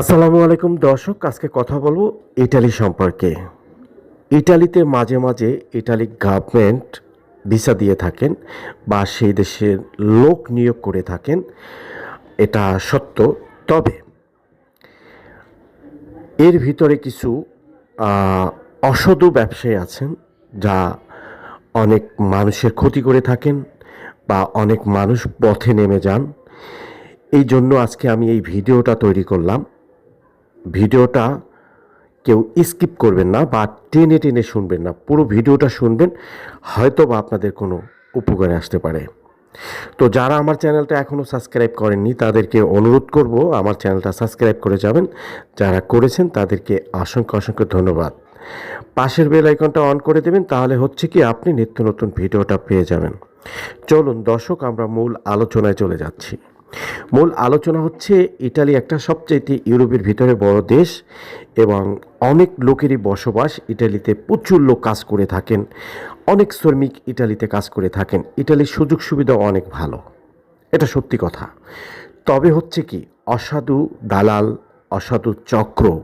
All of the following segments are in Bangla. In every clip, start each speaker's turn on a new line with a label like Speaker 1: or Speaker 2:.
Speaker 1: আসসালামু আলাইকুম দর্শক, আজকে কথা বলব ইটালি সম্পর্কে। ইটালিতে মাঝে মাঝে ইটালি গভর্নমেন্ট ভিসা দিয়ে থাকেন বা সেই দেশের লোক নিয়োগ করে থাকেন, এটা সত্য। তবে এর ভিতরে কিছু অসদু ব্যবসায়ী আছেন যা অনেক মানুষের ক্ষতি করে থাকেন বা অনেক মানুষ পথে নেমে যান। এই জন্য আজকে আমি এই ভিডিওটা তৈরি করলাম। ভিডিওটা কেউ স্কিপ করবেন না বা টেনে টেনে শুনবেন না। পুরো ভিডিওটা শুনবেন হয়তো বা আপনাদের কোনো উপকারে আসতে পারে। তো যারা আমার চ্যানেলটা এখনও সাবস্ক্রাইব করেননি, তাদেরকে অনুরোধ করব আমার চ্যানেলটা সাবস্ক্রাইব করে যাবেন। যারা করেছেন, তাদেরকে অসংখ্য অসংখ্য ধন্যবাদ। পাশের বেল আইকনটা অন করে দেবেন, তাহলে হচ্ছে কি আপনি নিত্য নতুন ভিডিওটা পেয়ে যাবেন। চলুন দর্শক, আমরা মূল আলোচনায় চলে যাচ্ছি। মূল আলোচনা হচ্ছে ইটালি একটা সবচাইতে ইউরোপের ভিতরে বড় দেশ এবং অনেক লোকেরই বসবাস ইটালিতে প্রচুর লোক কাজ করে থাকেন। অনেক শ্রমিক ইটালিতে কাজ করে থাকেন। ইটালির সুযোগ সুবিধা অনেক ভালো। এটা সত্যি কথা। তবে হচ্ছে কি, অসাধু দালাল, অসাধু চক্র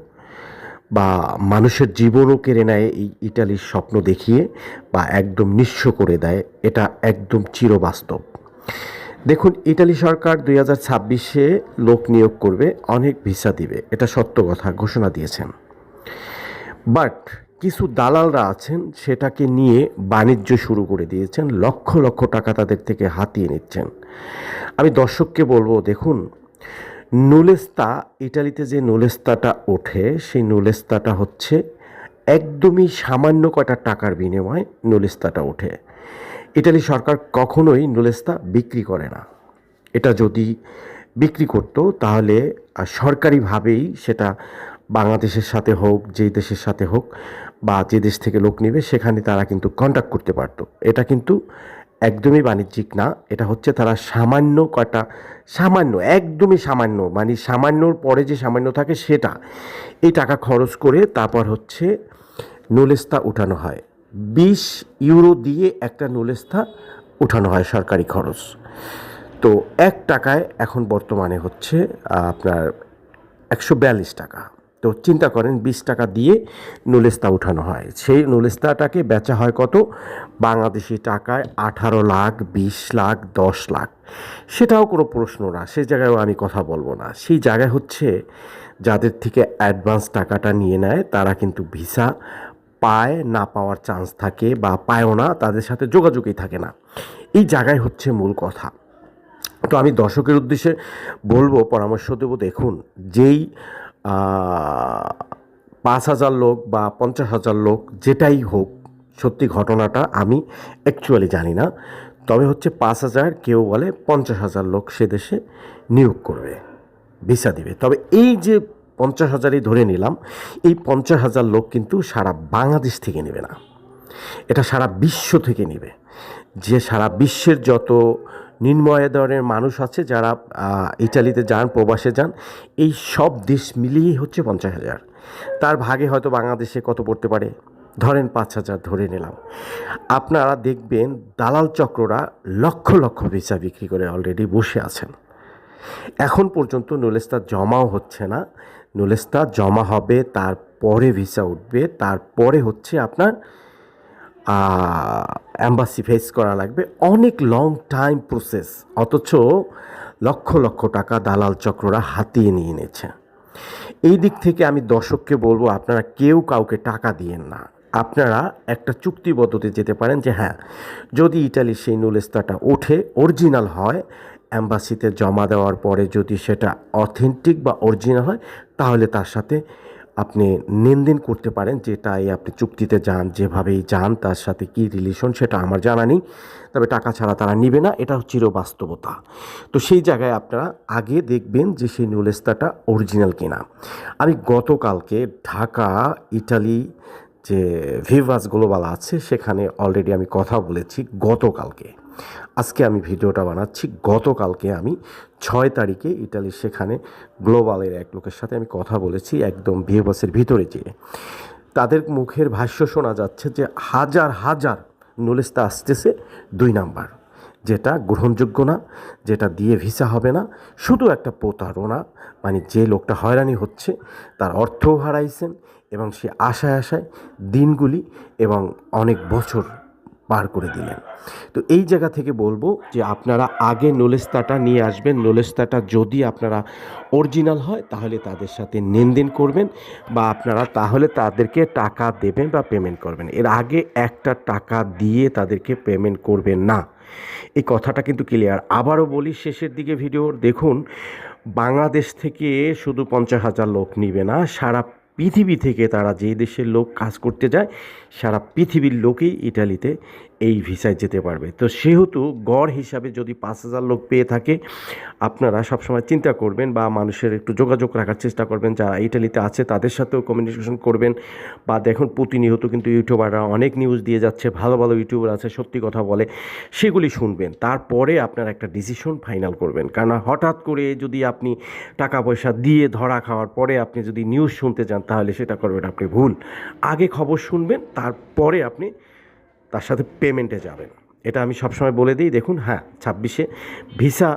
Speaker 1: বা মানুষের জীবনও কেড়ে নেয় এই ইটালির স্বপ্ন দেখিয়ে বা একদম নিঃস্ব করে দেয়। এটা একদম চিরবাস্তব। দেখুন, ইটালি সরকার দুই হাজার ছাব্বিশে লোক নিয়োগ করবে, অনেক ভিসা দিবে। এটা সত্য কথা, ঘোষণা দিয়েছেন। বাট কিছু দালালরা আছেন, সেটাকে নিয়ে বাণিজ্য শুরু করে দিয়েছেন, লক্ষ লক্ষ টাকা তাদের থেকে হাতিয়ে নিচ্ছেন। আমি দর্শককে বলব, দেখুন, নুলেস্তা, ইটালিতে যে নুলেস্তাটা ওঠে, সেই নুলেস্তাটা হচ্ছে একদমই সামান্য কয়টা টাকার বিনিময়ে নুলেস্তাটা ওঠে। ইটালি সরকার কখনোই নুলেস্তা বিক্রি করে না। এটা যদি বিক্রি করতো, তাহলে সরকারিভাবেই সেটা বাংলাদেশের সাথে হোক, যেই দেশের সাথে হোক, বা যে দেশ থেকে লোক নেবে, সেখানে তারা কিন্তু কন্ট্যাক্ট করতে পারতো। এটা কিন্তু একদমই বাণিজ্যিক না, এটা হচ্ছে তারা সামান্য কয়টা, সামান্য, একদমই সামান্য মানে সামান্যর পরে যে সামান্য থাকে সেটা। এই টাকা খরচ করে তারপর হচ্ছে নুলেস্তা উঠানো হয়। বিশ ইউরো দিয়ে একটা নুলেস্তা উঠানো হয় সরকারি খরচ। তো এক টাকায় এখন বর্তমানে হচ্ছে আপনার একশো বিয়াল্লিশ টাকা। তো চিন্তা করেন, বিশ টাকা দিয়ে নুলেস্তা উঠানো হয়। সেই নুলেস্তাটাকে বেচা হয় কত? বাংলাদেশি টাকায় আঠারো লাখ, বিশ লাখ, দশ লাখ। সেটাও কোনো প্রশ্ন না, সে জায়গায়ও আমি কথা বলব না। সেই জায়গায় হচ্ছে, যাদের থেকে অ্যাডভান্স টাকাটা নিয়ে নেয়, তারা কিন্তু ভিসা পায়, না পাওয়ার চান্স থাকে বা পায়ও না, তাদের সাথে যোগাযোগই থাকে না। এই জায়গায় হচ্ছে মূল কথা। তো আমি দর্শকের উদ্দেশ্যে বলব, পরামর্শ দেবো, দেখুন, যেই পাঁচ হাজার লোক বা পঞ্চাশ হাজার লোক যেটাই হোক, সত্যি ঘটনাটা আমি অ্যাকচুয়ালি জানি না। তবে হচ্ছে পাঁচ হাজার কেউ বলে পঞ্চাশ হাজার লোক সে দেশে নিয়োগ করবে, ভিসা দিবে। তবে এই যে পঞ্চাশ হাজারই ধরে নিলাম। এই পঞ্চাশ হাজার লোক কিন্তু সারা বাংলাদেশ থেকে নেবে না। এটা সারা বিশ্ব থেকে নেবে। যে সারা বিশ্বের যত নিম্নয় ধরনের মানুষ আছে যারা ইটালিতে যান, প্রবাসে যান, এই সব দেশ মিলিয়েই হচ্ছে পঞ্চাশ হাজার। তার ভাগে হয়তো বাংলাদেশে কত পড়তে পারে? ধরেন পাঁচ হাজার ধরে নিলাম। আপনারা দেখবেন দালাল চক্ররা লক্ষ লক্ষ ভিসা বিক্রি করে অলরেডি বসে আছেন। এখন পর্যন্ত নুলেস্তা জমাও হচ্ছে না। নুলেস্তা জমা হবে, তারপরে ভিসা উঠবে, তারপরে হচ্ছে আপনার অ্যাম্বাসি ফেস করা লাগবে। অনেক লং টাইম প্রসেস অথচ লক্ষ লক্ষ টাকা দালাল চক্ররা হাতিয়ে নিয়ে নিয়েছে। এই দিক থেকে আমি দর্শককে বলব, আপনারা কেউ কাউকে টাকা দিয়েন না। আপনারা একটা চুক্তিবদ্ধতে যেতে পারেন যে হ্যাঁ যদি ইটালির সেই নুলেস্তাটা ওঠে অরিজিনাল হয় অ্যাম্বাসিতে জমা দেওয়ার পরে যদি সেটা অথেন্টিক বা অরিজিনাল হয় তাহলে তার সাথে আপনি লেনদেন করতে পারেন, যেটাই আপনি চুক্তিতে যান, যেভাবেই যান, তার সাথে কী রিলেশন সেটা আমার জানা নেই। তবে টাকা ছাড়া তারা নিবে না, এটা হচ্ছে বাস্তবতা তো সেই জায়গায় আপনারা আগে দেখবেন যে সেই নুলেস্তাটা অরিজিনাল কিনা। আমি গতকালকে ঢাকা, ইটালি যে ভিভাস গ্লোবাল আছে, সেখানে অলরেডি আমি কথা বলেছি গতকালকে। আজকে আমি ভিডিওটা বানাচ্ছি। গতকালকে আমি ছয় তারিখে ইটালির সেখানে গ্লোবালের এক লোকের সাথে আমি কথা বলেছি একদম ভিভাসের ভিতরে যেয়ে। তাদের মুখের ভাষ্য শোনা যাচ্ছে যে হাজার হাজার নুলেস্তা আসতেছে দুই নাম্বার। যেটা গ্রহণযোগ্য না, যেটা দিয়ে ভিসা হবে না, শুধু একটা প্রতারণা মানে যে লোকটা হয়রানি হচ্ছে, তার অর্থও হারাইছেন এবং সে আশায় আশায় দিনগুলি এবং অনেক বছর পার করে দিলেন। তো এই জায়গা থেকে বলব যে আপনারা আগে নোলেস্তাটা নিয়ে আসবেন। নোলেস্তাটা যদি আপনারা অরিজিনাল হয়, তাহলে তাদের সাথে লেনদেন করবেন বা আপনারা তাহলে তাদেরকে টাকা দেবেন বা পেমেন্ট করবেন। এর আগে একটা টাকা দিয়ে তাদেরকে পেমেন্ট করবেন না। এই কথাটা কিন্তু ক্লিয়ার আবারও বলি, শেষের দিকে ভিডিওর দেখুন, বাংলাদেশ থেকে শুধু পঞ্চাশ হাজার লোক নিবে না, সারা পৃথিবী থেকে তারা যে দেশের লোক কাজ করতে যায় সারা পৃথিবীর লোকই ইটালিতে এই ভিসায় যেতে পারবে। তো সেহেতু গড় হিসাবে যদি পাঁচ হাজার লোক পেয়ে থাকে, আপনারা সবসময় চিন্তা করবেন বা মানুষের একটু যোগাযোগ রাখার চেষ্টা করবেন। যারা ইটালিতে আছে, তাদের সাথেও কমিউনিকেশন করবেন। বা দেখুন, প্রতিনিয়ত কিন্তু ইউটিউবাররা অনেক নিউজ দিয়ে যাচ্ছে, ভালো ভালো ইউটিউবার আছে, সত্যি কথা বলে, সেগুলি শুনবেন। তারপরে আপনার একটা ডিসিশন ফাইনাল করবেন। কারণ হঠাৎ করে যদি আপনি টাকা পয়সা দিয়ে ধরা খাওয়ার পরে আপনি যদি নিউজ শুনতে যান তাহলে সেটা করবেন আপনি ভুল। আগে খবর শুনবেন, তারপরে আপনি তার সাথে পেমেন্টে যাবেন। এটা আমি সবসময় বলে দিই, দেখুন হ্যাঁ ছাব্বিশে ভিসা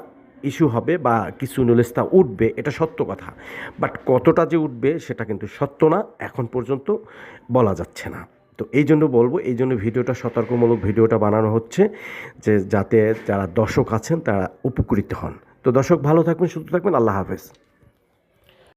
Speaker 1: ইস্যু হবে বা কিছু নুলেস্তা উঠবে, এটা সত্য কথা। বাট কতটা যে উঠবে সেটা কিন্তু সত্য না, এখন পর্যন্ত বলা যাচ্ছে না। তো এই জন্য বলব, এই জন্য ভিডিওটা সতর্কমূলক ভিডিওটা বানানো হচ্ছে যে যাতে যারা দর্শক আছেন তারা উপকৃত হন। তো দর্শক ভালো থাকবেন, সুস্থ থাকবেন, আল্লাহ হাফেজ।